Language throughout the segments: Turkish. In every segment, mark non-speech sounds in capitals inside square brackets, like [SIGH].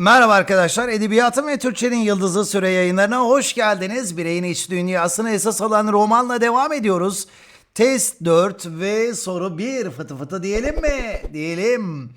Merhaba arkadaşlar. Edebiyatın ve Türkçenin Yıldızı Süre yayınlarına hoş geldiniz. Bireyin iç dünyasını esas alan romanla devam ediyoruz. Test 4 ve soru 1 fıtı fıtı diyelim mi? Diyelim.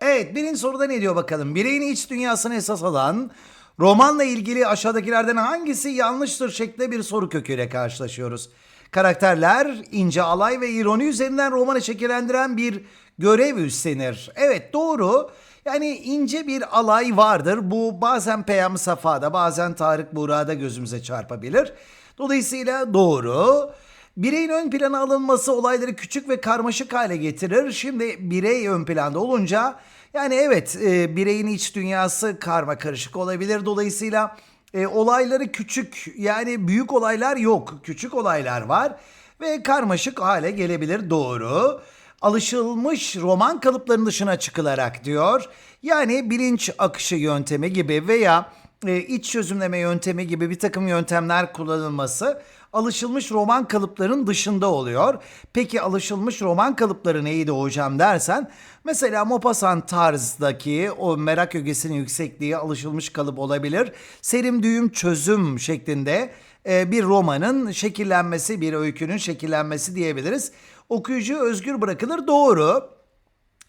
Evet birinci soruda ne diyor bakalım. Bireyin iç dünyasını esas alan romanla ilgili aşağıdakilerden hangisi yanlıştır şeklinde bir soru köküyle karşılaşıyoruz. Karakterler ince alay ve ironi üzerinden romanı şekillendiren bir görev üstlenir. Evet doğru. Yani ince bir alay vardır. Bu bazen Peyam Safa'da bazen Tarık Buğra'da gözümüze çarpabilir. Dolayısıyla doğru. Bireyin ön plana alınması olayları küçük ve karmaşık hale getirir. Şimdi birey ön planda olunca yani evet e, bireyin iç dünyası karma karışık olabilir. Dolayısıyla e, olayları küçük yani büyük olaylar yok. Küçük olaylar var ve karmaşık hale gelebilir doğru. Alışılmış roman kalıplarının dışına çıkılarak diyor. Yani bilinç akışı yöntemi gibi veya e, iç çözümleme yöntemi gibi bir takım yöntemler kullanılması alışılmış roman kalıpların dışında oluyor. Peki alışılmış roman kalıpları neydi hocam dersen mesela Maupassant tarzdaki o merak ögesinin yüksekliği alışılmış kalıp olabilir. Serim düğüm çözüm şeklinde e, bir romanın şekillenmesi, bir öykünün şekillenmesi diyebiliriz. Okuyucu özgür bırakılır doğru.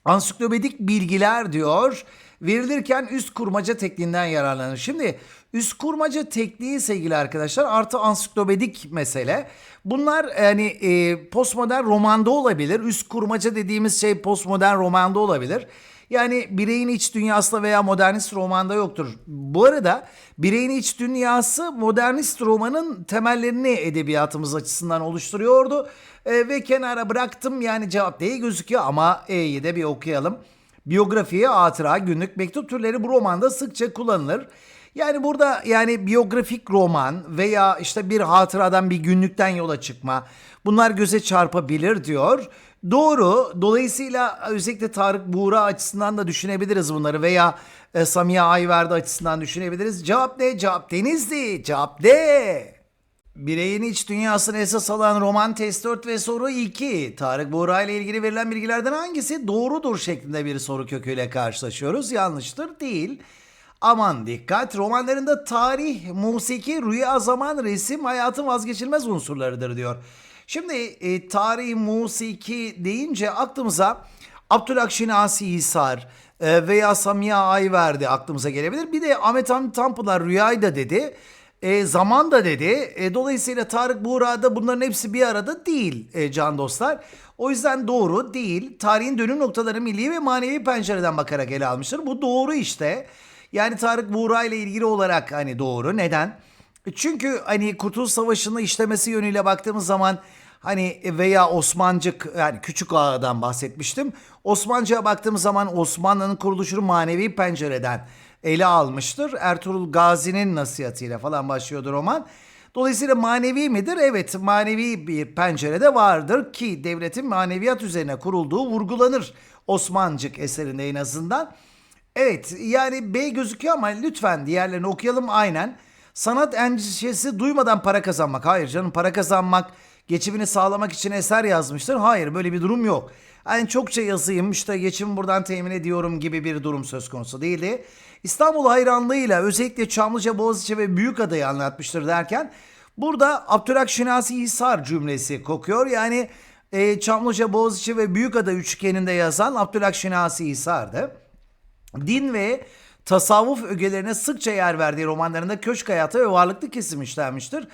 Ansiklopedik bilgiler diyor verilirken üst kurmaca tekniğinden yararlanır. Şimdi üst kurmaca tekniği sevgili arkadaşlar artı ansiklopedik mesele. Bunlar yani e, postmodern romanda olabilir. Üst kurmaca dediğimiz şey postmodern romanda olabilir. Yani bireyin iç dünyasında veya modernist romanda yoktur. Bu arada bireyin iç dünyası modernist romanın temellerini edebiyatımız açısından oluşturuyordu. E, ve kenara bıraktım yani cevap değil gözüküyor ama E'yi de bir okuyalım. Biyografiye, hatıra, günlük mektup türleri bu romanda sıkça kullanılır. Yani burada yani biyografik roman veya işte bir hatıradan bir günlükten yola çıkma bunlar göze çarpabilir diyor. Doğru. Dolayısıyla özellikle Tarık Buğra açısından da düşünebiliriz bunları veya e, Samiha Ayverdi açısından düşünebiliriz. Cevap ne? Cevap Denizli. Cevap D. Bireyin iç dünyasını esas alan roman test 4 ve soru 2. Tarık Buğra ile ilgili verilen bilgilerden hangisi doğrudur şeklinde bir soru köküyle karşılaşıyoruz. Yanlıştır değil. Aman dikkat romanlarında tarih, musiki, rüya, zaman, resim hayatın vazgeçilmez unsurlarıdır diyor. Şimdi e, tarih, musiki deyince aklımıza Abdülhak Şinasi Hisar e, veya Samiha Ayverdi aklımıza gelebilir. Bir de Ahmet Hamdi Tanpınar rüyayı da dedi. E, zaman da dedi. E, dolayısıyla Tarık Buğra'da bunların hepsi bir arada değil e, can dostlar. O yüzden doğru değil. Tarihin dönüm noktaları milli ve manevi pencereden bakarak ele almıştır. Bu doğru işte. Yani Tarık Buğra ile ilgili olarak hani doğru. Neden? Çünkü hani Kurtuluş Savaşı'nı işlemesi yönüyle baktığımız zaman hani veya Osmancık yani küçük ağadan bahsetmiştim. Osmancık'a baktığımız zaman Osmanlı'nın kuruluşunu manevi pencereden ele almıştır. Ertuğrul Gazi'nin nasihatıyla falan başlıyordu roman. Dolayısıyla manevi midir? Evet manevi bir pencerede vardır ki devletin maneviyat üzerine kurulduğu vurgulanır Osmancık eserinde en azından. Evet yani B gözüküyor ama lütfen diğerlerini okuyalım aynen. Sanat endişesi duymadan para kazanmak. Hayır canım para kazanmak, geçimini sağlamak için eser yazmıştır. Hayır böyle bir durum yok. Yani çokça yazayım işte geçimi buradan temin ediyorum gibi bir durum söz konusu değildi. İstanbul hayranlığıyla özellikle Çamlıca, Boğaziçi ve Büyükada'yı anlatmıştır derken burada Abdülhak Şinasi Hisar cümlesi kokuyor. Yani e, Çamlıca, Boğaziçi ve Büyükada üçgeninde yazan Abdülhak Şinasi Hisar'dı din ve tasavvuf ögelerine sıkça yer verdiği romanlarında köşk hayatı ve varlıklı kesim işlenmiştir.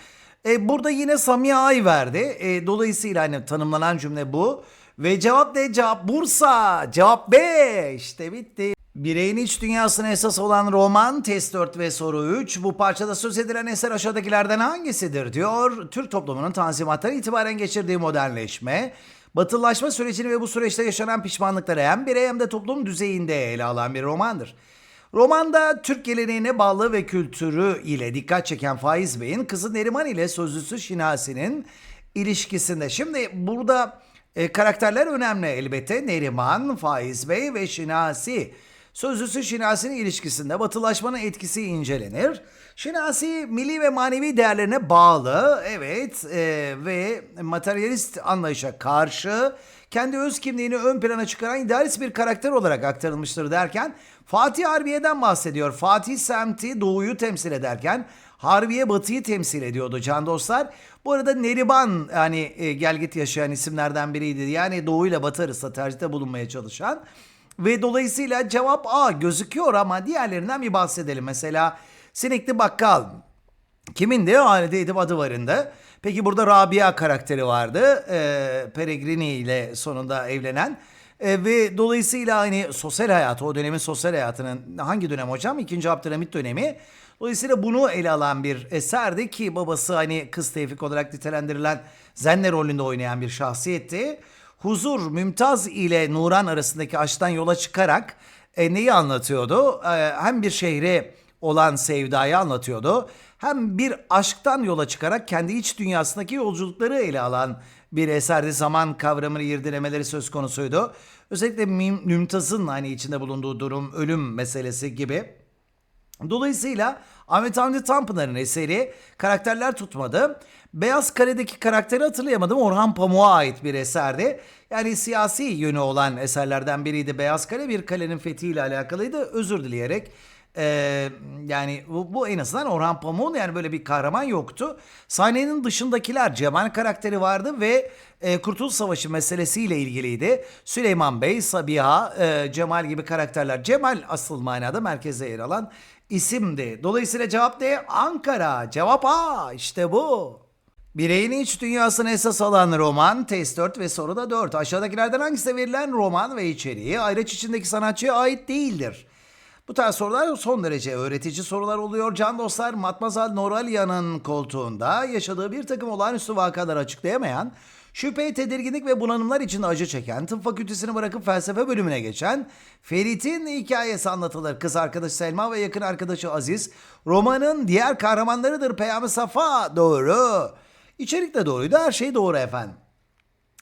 E, burada yine Samiha Ay verdi. E, dolayısıyla hani tanımlanan cümle bu. Ve cevap ne? Cevap Bursa. Cevap B. İşte bitti. Bireyin iç dünyasına esas olan roman test 4 ve soru 3. Bu parçada söz edilen eser aşağıdakilerden hangisidir diyor. Türk toplumunun tanzimattan itibaren geçirdiği modernleşme, batılılaşma sürecini ve bu süreçte yaşanan pişmanlıkları hem birey hem de toplum düzeyinde ele alan bir romandır. Romanda Türk geleneğine bağlı ve kültürü ile dikkat çeken Faiz Bey'in kızı Neriman ile sözlüsü Şinasi'nin ilişkisinde. Şimdi burada e, karakterler önemli elbette. Neriman, Faiz Bey ve Şinasi. Sözlüsü Şinasi'nin ilişkisinde batılaşmanın etkisi incelenir. Şinasi milli ve manevi değerlerine bağlı, evet e, ve materyalist anlayışa karşı kendi öz kimliğini ön plana çıkaran idealist bir karakter olarak aktarılmıştır derken Fatih Harbiye'den bahsediyor. Fatih semti doğuyu temsil ederken Harbiye batıyı temsil ediyordu can dostlar. Bu arada Neriman hani e, gel git yaşayan isimlerden biriydi. Yani doğu ile batı arasında tercihte bulunmaya çalışan. Ve dolayısıyla cevap A gözüküyor ama diğerlerinden bir bahsedelim. Mesela Sinekli Bakkal Kimindi? Halide Edip adı varında. Peki burada Rabia karakteri vardı. Ee, Peregrini ile sonunda evlenen. Ee, ve dolayısıyla hani sosyal hayatı, o dönemin sosyal hayatının hangi dönem hocam? İkinci Abdülhamit dönemi. Dolayısıyla bunu ele alan bir eserdi ki babası hani kız Tevfik olarak nitelendirilen Zenne rolünde oynayan bir şahsiyetti. Huzur, Mümtaz ile Nuran arasındaki aşktan yola çıkarak e, neyi anlatıyordu? E, hem bir şehre olan sevdayı anlatıyordu. Hem bir aşktan yola çıkarak kendi iç dünyasındaki yolculukları ele alan bir eserde zaman kavramını irdelemeleri söz konusuydu. Özellikle Müm- Mümtaz'ın hani içinde bulunduğu durum, ölüm meselesi gibi. Dolayısıyla Ahmet Hamdi Tanpınar'ın eseri karakterler tutmadı. Beyaz Kale'deki karakteri hatırlayamadım. Orhan Pamuk'a ait bir eserdi. Yani siyasi yönü olan eserlerden biriydi. Beyaz Kale bir kalenin fethiyle alakalıydı. Özür dileyerek ee, yani bu, bu en azından Orhan Pamuk'un yani böyle bir kahraman yoktu. Sahnenin dışındakiler Cemal karakteri vardı ve e, Kurtuluş Savaşı meselesiyle ilgiliydi. Süleyman Bey, Sabiha, e, Cemal gibi karakterler. Cemal asıl manada merkezde yer alan isimdi. Dolayısıyla cevap ne? Ankara. Cevap A. İşte bu. Bireyin iç dünyasını esas alan roman, test 4 ve soru da 4. Aşağıdakilerden hangisi verilen roman ve içeriği ayraç içindeki sanatçıya ait değildir? Bu tarz sorular son derece öğretici sorular oluyor. Can dostlar Matmazal Noralya'nın koltuğunda yaşadığı bir takım olağanüstü vakaları açıklayamayan, şüphe, tedirginlik ve bunalımlar için acı çeken, tıp fakültesini bırakıp felsefe bölümüne geçen Ferit'in hikayesi anlatılır. Kız arkadaşı Selma ve yakın arkadaşı Aziz, romanın diğer kahramanlarıdır Peyami Safa. Doğru. İçerik de doğruydu, her şey doğru efendim.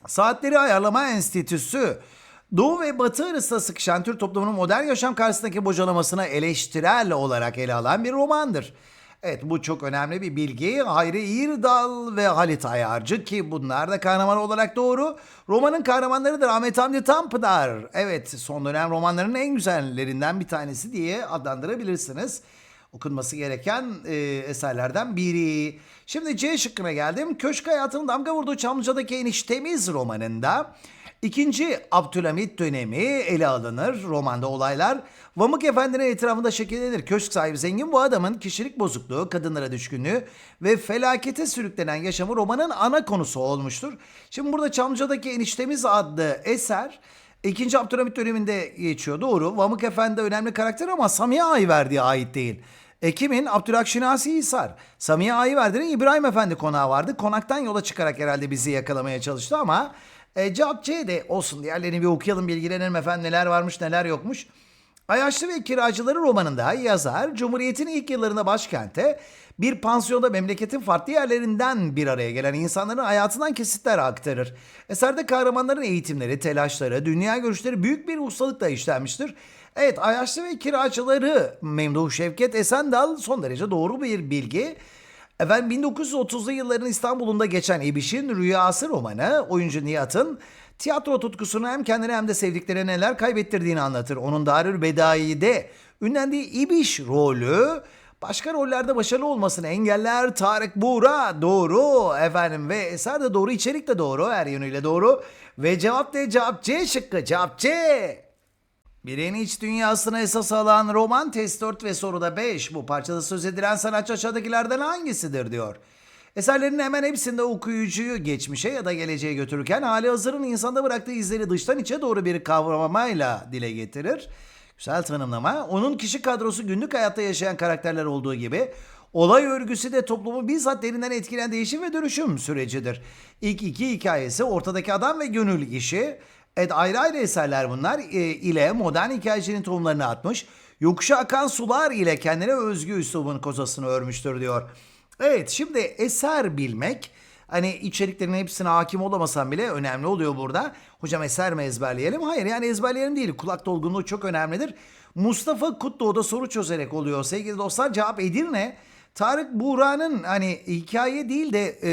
Saatleri Ayarlama Enstitüsü Doğu ve Batı arasında sıkışan Türk toplumunun modern yaşam karşısındaki bocalamasına eleştirel olarak ele alan bir romandır. Evet bu çok önemli bir bilgi. Hayri İrdal ve Halit Ayarcı ki bunlar da kahraman olarak doğru. Romanın kahramanlarıdır Ahmet Hamdi Tanpınar. Evet son dönem romanların en güzellerinden bir tanesi diye adlandırabilirsiniz okunması gereken e, eserlerden biri. Şimdi C şıkkına geldim. Köşk hayatının damga vurduğu Çamlıca'daki eniştemiz romanında ikinci Abdülhamit dönemi ele alınır. Romanda olaylar Vamık Efendi'nin etrafında şekillenir. Köşk sahibi zengin bu adamın kişilik bozukluğu, kadınlara düşkünlüğü ve felakete sürüklenen yaşamı romanın ana konusu olmuştur. Şimdi burada Çamlıca'daki eniştemiz adlı eser İkinci Abdülhamit döneminde geçiyor. Doğru. Vamık Efendi önemli karakter ama Samiye Ayverdi'ye ait değil. E kimin? Abdülhak Şinasi Hisar. Samiye Ayverdi'nin İbrahim Efendi konağı vardı. Konaktan yola çıkarak herhalde bizi yakalamaya çalıştı ama e, cevap C de olsun. Diğerlerini bir okuyalım bilgilenelim efendim neler varmış neler yokmuş. Ayaşlı ve Kiracıları romanında yazar Cumhuriyet'in ilk yıllarında başkente bir pansiyonda memleketin farklı yerlerinden bir araya gelen insanların hayatından kesitler aktarır. Eserde kahramanların eğitimleri, telaşları, dünya görüşleri büyük bir ustalıkla işlenmiştir. Evet Ayaşlı ve Kiracıları Memduh Şevket Esendal son derece doğru bir bilgi. Efendim 1930'lu yılların İstanbul'unda geçen İbiş'in Rüyası romanı oyuncu Nihat'ın tiyatro tutkusunu hem kendine hem de sevdiklerine neler kaybettirdiğini anlatır. Onun Darül Bedai'de ünlendiği İbiş rolü başka rollerde başarılı olmasını engeller. Tarık Buğra doğru efendim ve eser de doğru içerik de doğru her yönüyle doğru. Ve cevap de cevap C şıkkı cevap C. Bireyin iç dünyasına esas alan roman test 4 ve soruda 5. Bu parçada söz edilen sanatçı aşağıdakilerden hangisidir diyor. Eserlerinin hemen hepsinde okuyucuyu geçmişe ya da geleceğe götürürken hali hazırın insanda bıraktığı izleri dıştan içe doğru bir kavramayla dile getirir. Güzel tanımlama. Onun kişi kadrosu günlük hayatta yaşayan karakterler olduğu gibi olay örgüsü de toplumu bizzat derinden etkileyen değişim ve dönüşüm sürecidir. İlk iki hikayesi ortadaki adam ve gönül işi. Evet ayrı ayrı eserler bunlar e, ile modern hikayecinin tohumlarını atmış. Yokuşa akan sular ile kendine özgü üslubun kozasını örmüştür diyor. Evet şimdi eser bilmek hani içeriklerin hepsine hakim olamasam bile önemli oluyor burada. Hocam eser mi ezberleyelim? Hayır yani ezberleyelim değil. Kulak dolgunluğu çok önemlidir. Mustafa Kutluoğlu soru çözerek oluyor. Sevgili dostlar cevap Edirne. Tarık Buğra'nın hani hikaye değil de e,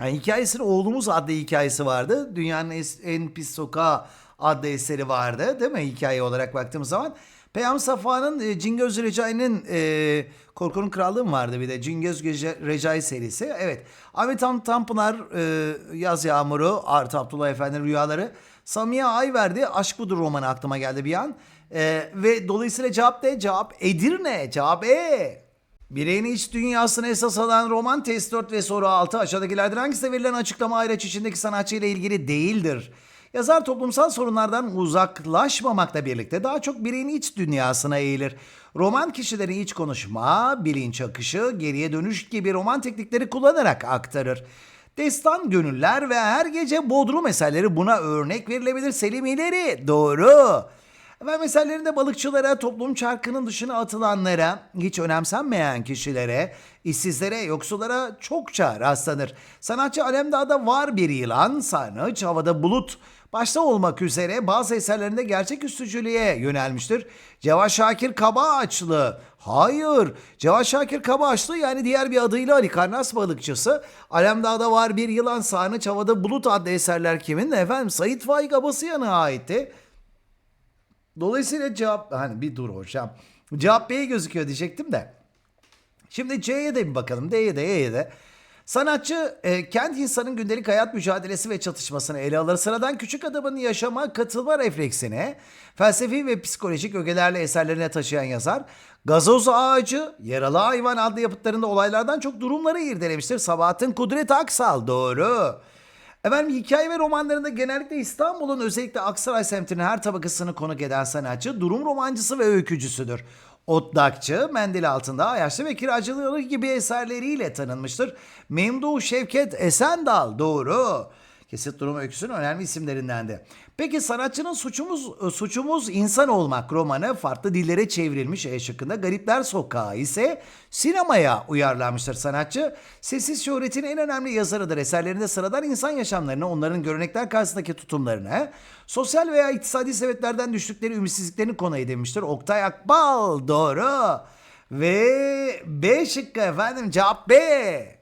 yani hikayesinin Oğlumuz adlı hikayesi vardı. Dünyanın en pis sokağı adlı eseri vardı değil mi hikaye olarak baktığımız zaman. Peyam Safa'nın e, Cingöz Recai'nin e, Korkunun Krallığı mı vardı bir de Cingöz Recai serisi. Evet. Ahmet Tan Tanpınar e, Yaz Yağmuru, Artı Abdullah Efendi Rüyaları. Samiye Ayverdi Aşk Budur romanı aklıma geldi bir an. E, ve dolayısıyla cevap ne? Cevap Edirne. Cevap E. Bireyin iç dünyasını esas alan roman test 4 ve soru 6 aşağıdakilerden hangisinde verilen açıklama ayraç içindeki sanatçı ile ilgili değildir? Yazar toplumsal sorunlardan uzaklaşmamakla birlikte daha çok bireyin iç dünyasına eğilir. Roman kişilerin iç konuşma, bilinç akışı, geriye dönüş gibi roman teknikleri kullanarak aktarır. Destan gönüller ve her gece Bodrum eserleri buna örnek verilebilir. Selim İleri. Doğru. Ve mesellerinde balıkçılara, toplum çarkının dışına atılanlara, hiç önemsenmeyen kişilere, işsizlere, yoksullara çokça rastlanır. Sanatçı Alemdağ'da var bir yılan, sarnıç, havada bulut, başta olmak üzere bazı eserlerinde gerçek üstücülüğe yönelmiştir. Cevat Şakir Kabaağaçlı. Hayır. Cevat Şakir Kabaağaçlı yani diğer bir adıyla Ali Karnas balıkçısı. Alemdağ'da var bir yılan, sarnıç, havada bulut adlı eserler kimin? Efendim Sait Faik Abasıyan'a aitti. Dolayısıyla cevap hani bir dur hocam. Cevap B gözüküyor diyecektim de. Şimdi C'ye de bir bakalım. D'ye de Y'ye de. Sanatçı e, kent insanın gündelik hayat mücadelesi ve çatışmasını ele alır. Sıradan küçük adamın yaşama, katılma refleksine, felsefi ve psikolojik ögelerle eserlerine taşıyan yazar. Gazoz Ağacı, Yaralı Hayvan adlı yapıtlarında olaylardan çok durumları irdelemiştir. Sabahattin Kudret Aksal doğru. Efendim hikaye ve romanlarında genellikle İstanbul'un özellikle Aksaray semtinin her tabakasını konuk eden sanatçı durum romancısı ve öykücüsüdür. Otlakçı, Mendil Altında, Ayaşlı ve Kiracılığı gibi eserleriyle tanınmıştır. Memduh Şevket Esendal doğru. Kesit Durum Öyküsü'nün önemli isimlerindendi. Peki sanatçının suçumuz suçumuz insan olmak romanı farklı dillere çevrilmiş E şıkkında. Garipler Sokağı ise sinemaya uyarlanmıştır sanatçı. Sessiz şöhretin en önemli yazarıdır. Eserlerinde sıradan insan yaşamlarını, onların görenekler karşısındaki tutumlarını, sosyal veya iktisadi sebeplerden düştükleri ümitsizliklerini konu edinmiştir. Oktay Akbal doğru. Ve B şıkkı efendim cevap B.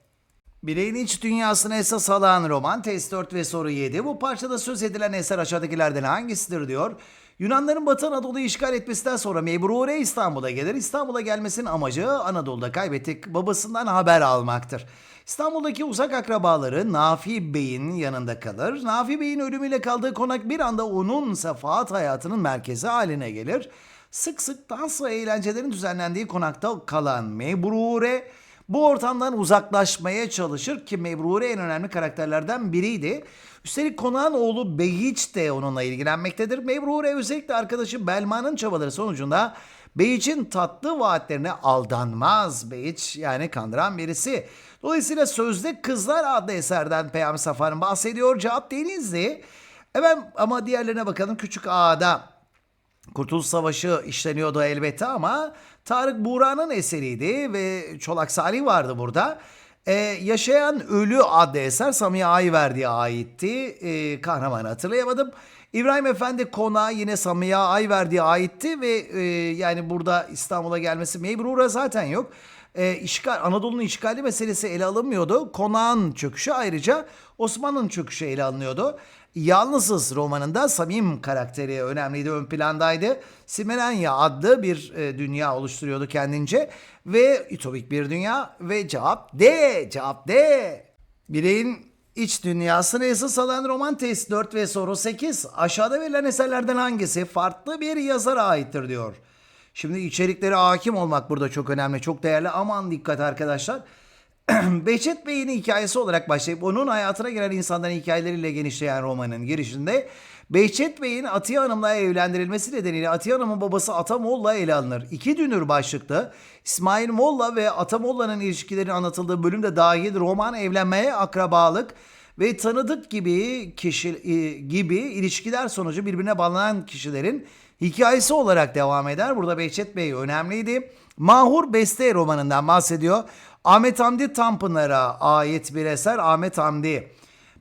Bireyin iç dünyasını esas alan roman test 4 ve soru 7. Bu parçada söz edilen eser aşağıdakilerden hangisidir diyor. Yunanların Batı Anadolu'yu işgal etmesinden sonra Mebrure İstanbul'a gelir. İstanbul'a gelmesinin amacı Anadolu'da kaybettik babasından haber almaktır. İstanbul'daki uzak akrabaları Nafi Bey'in yanında kalır. Nafi Bey'in ölümüyle kaldığı konak bir anda onun sefaat hayatının merkezi haline gelir. Sık sık dans ve eğlencelerin düzenlendiği konakta kalan Mebrure bu ortamdan uzaklaşmaya çalışır ki Mebrure en önemli karakterlerden biriydi. Üstelik konağın oğlu Behiç de onunla ilgilenmektedir. Mebrure özellikle arkadaşı Belma'nın çabaları sonucunda Behiç'in tatlı vaatlerine aldanmaz. Behiç yani kandıran birisi. Dolayısıyla Sözde Kızlar adlı eserden Peyami Safa'nın bahsediyor. Cevap Denizli. Evet ama diğerlerine bakalım. Küçük Ağa'da Kurtuluş Savaşı işleniyordu elbette ama Tarık Buğra'nın eseriydi ve Çolak Salih vardı burada. Ee, Yaşayan Ölü adlı eser Samiye Ayverdi'ye aitti. Ee, kahramanı hatırlayamadım. İbrahim Efendi konağı yine Samiye Ayverdi'ye aitti ve e, yani burada İstanbul'a gelmesi Mebrura zaten yok. Ee, işgal, Anadolu'nun işgali meselesi ele alınmıyordu. Konağın çöküşü ayrıca Osmanlı'nın çöküşü ele alınıyordu. Yalnızız romanında Samim karakteri önemliydi, ön plandaydı. Simerenya adlı bir e, dünya oluşturuyordu kendince ve ütopik bir dünya ve cevap D, cevap D. Bireyin iç dünyasını esas alan roman test 4 ve soru 8. Aşağıda verilen eserlerden hangisi farklı bir yazara aittir diyor. Şimdi içeriklere hakim olmak burada çok önemli, çok değerli. Aman dikkat arkadaşlar. [CLEARS THROAT] Behçet Bey'in hikayesi olarak başlayıp onun hayatına giren insanların hikayeleriyle genişleyen romanın girişinde Behçet Bey'in Atiye Hanım'la evlendirilmesi nedeniyle Atiye Hanım'ın babası Ata Molla ele alınır. İki dünür başlıklı İsmail Molla ve Ata Molla'nın ilişkilerinin anlatıldığı bölümde dahil roman evlenmeye akrabalık ve tanıdık gibi kişi e, gibi ilişkiler sonucu birbirine bağlanan kişilerin hikayesi olarak devam eder. Burada Behçet Bey önemliydi. Mahur Beste romanından bahsediyor. Ahmet Hamdi Tanpınar'a ait bir eser Ahmet Hamdi.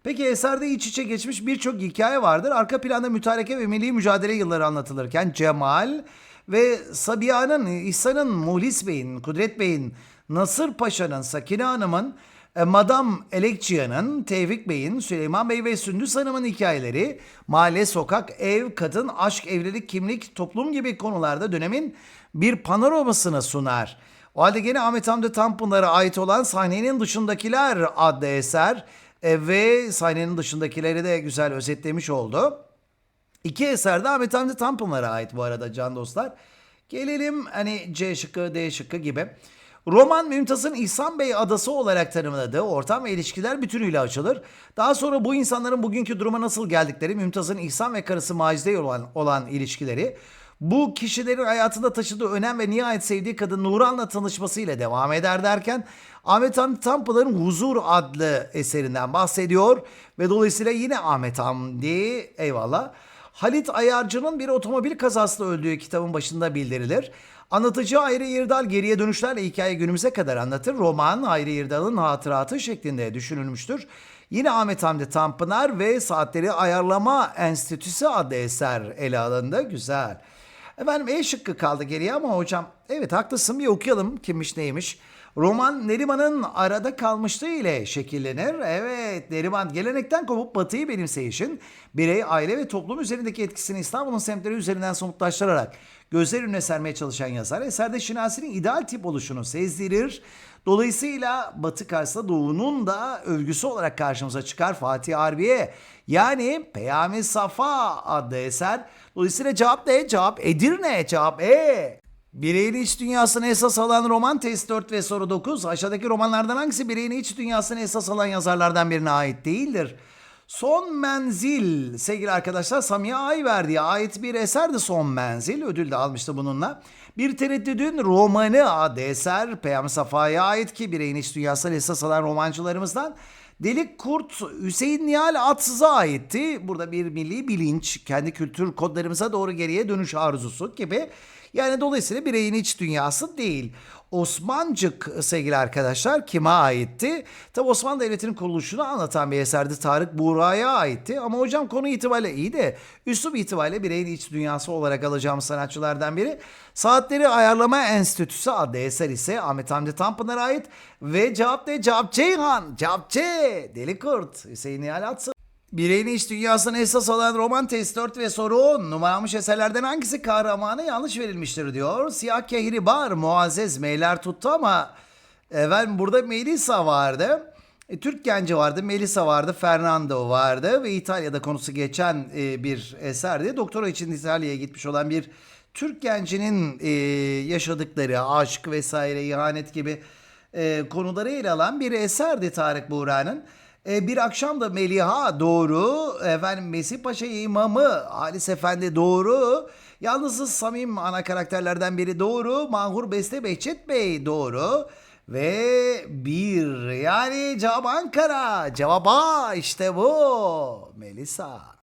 Peki eserde iç içe geçmiş birçok hikaye vardır. Arka planda mütareke ve milli mücadele yılları anlatılırken Cemal ve Sabiha'nın, İhsan'ın, Muhlis Bey'in, Kudret Bey'in, Nasır Paşa'nın, Sakine Hanım'ın Madame Elekçia'nın, Tevfik Bey'in, Süleyman Bey ve Sündüs Hanım'ın hikayeleri mahalle, sokak, ev, kadın, aşk, evlilik, kimlik, toplum gibi konularda dönemin bir panoramasını sunar. O halde gene Ahmet Hamdi Tanpınar'a ait olan Sahnenin Dışındakiler adlı eser e, ve sahnenin dışındakileri de güzel özetlemiş oldu. İki eser de Ahmet Hamdi Tanpınar'a ait bu arada can dostlar. Gelelim hani C şıkkı, D şıkkı gibi. Roman Mümtaz'ın İhsan Bey adası olarak tanımladığı ortam ve ilişkiler bütünüyle açılır. Daha sonra bu insanların bugünkü duruma nasıl geldikleri, Mümtaz'ın İhsan ve karısı Macide olan, olan ilişkileri, bu kişilerin hayatında taşıdığı önem ve nihayet sevdiği kadın Nuran'la tanışmasıyla devam eder derken Ahmet Hamdi Tanpınar'ın Huzur adlı eserinden bahsediyor ve dolayısıyla yine Ahmet Hamdi eyvallah Halit Ayarcı'nın bir otomobil kazasında öldüğü kitabın başında bildirilir. Anlatıcı Hayri Yırdal geriye dönüşlerle hikaye günümüze kadar anlatır. Roman Hayri Yırdal'ın hatıratı şeklinde düşünülmüştür. Yine Ahmet Hamdi Tanpınar ve Saatleri Ayarlama Enstitüsü adlı eser ele alındı. Güzel. Efendim E şıkkı kaldı geriye ama hocam evet haklısın bir okuyalım kimmiş neymiş. Roman Neriman'ın arada kalmışlığı ile şekillenir. Evet Neriman gelenekten kopup batıyı benimseyişin birey, aile ve toplum üzerindeki etkisini İstanbul'un semtleri üzerinden somutlaştırarak gözler önüne sermeye çalışan yazar eserde Şinasi'nin ideal tip oluşunu sezdirir. Dolayısıyla Batı karşısında Doğu'nun da övgüsü olarak karşımıza çıkar Fatih Harbiye. Yani Peyami Safa adlı eser. Dolayısıyla cevap ne? Cevap Edirne. Cevap E. Bireyin iç dünyasını esas alan roman test 4 ve soru 9. Aşağıdaki romanlardan hangisi bireyin iç dünyasını esas alan yazarlardan birine ait değildir? Son Menzil sevgili arkadaşlar Samiye Ayverdi'ye ait bir eserdi Son Menzil. Ödül de almıştı bununla. Bir tereddüdün romanı adı eser Peyami Safa'ya ait ki bireyin iç dünyasını esas alan romancılarımızdan. Delik Kurt Hüseyin Nihal Atsız'a aitti. Burada bir milli bilinç, kendi kültür kodlarımıza doğru geriye dönüş arzusu gibi. Yani dolayısıyla bireyin iç dünyası değil. Osmancık sevgili arkadaşlar kime aitti? Tabi Osmanlı Devleti'nin kuruluşunu anlatan bir eserdi. Tarık Buğra'ya aitti. Ama hocam konu itibariyle iyi de üslup itibariyle bireyin iç dünyası olarak alacağım sanatçılardan biri. Saatleri Ayarlama Enstitüsü adlı eser ise Ahmet Hamdi Tanpınar'a ait. Ve cevap ne? Cevap Ceyhan. Cevap C. Deli Kurt. Hüseyin Nihal Atsın. Bireyin iç dünyasını esas alan roman test 4 ve soru 10 numaramış eserlerden hangisi kahramanı yanlış verilmiştir diyor. Siyah Kehribar Muazzez Meyler tuttu ama efendim burada Melisa vardı. E, Türk genci vardı, Melisa vardı, Fernando vardı ve İtalya'da konusu geçen e, bir eserdi. Doktora için İtalya'ya gitmiş olan bir Türk gencinin e, yaşadıkları aşk vesaire, ihanet gibi e, konuları ele alan bir eserdi Tarık Buğra'nın. E, bir akşam da Meliha doğru, efendim Mesih Paşa imamı Halis Efendi doğru, yalnız Samim ana karakterlerden biri doğru, Mahur Beste Behçet Bey doğru. Ve bir yani cevap Ankara, cevap A işte bu. Melisa.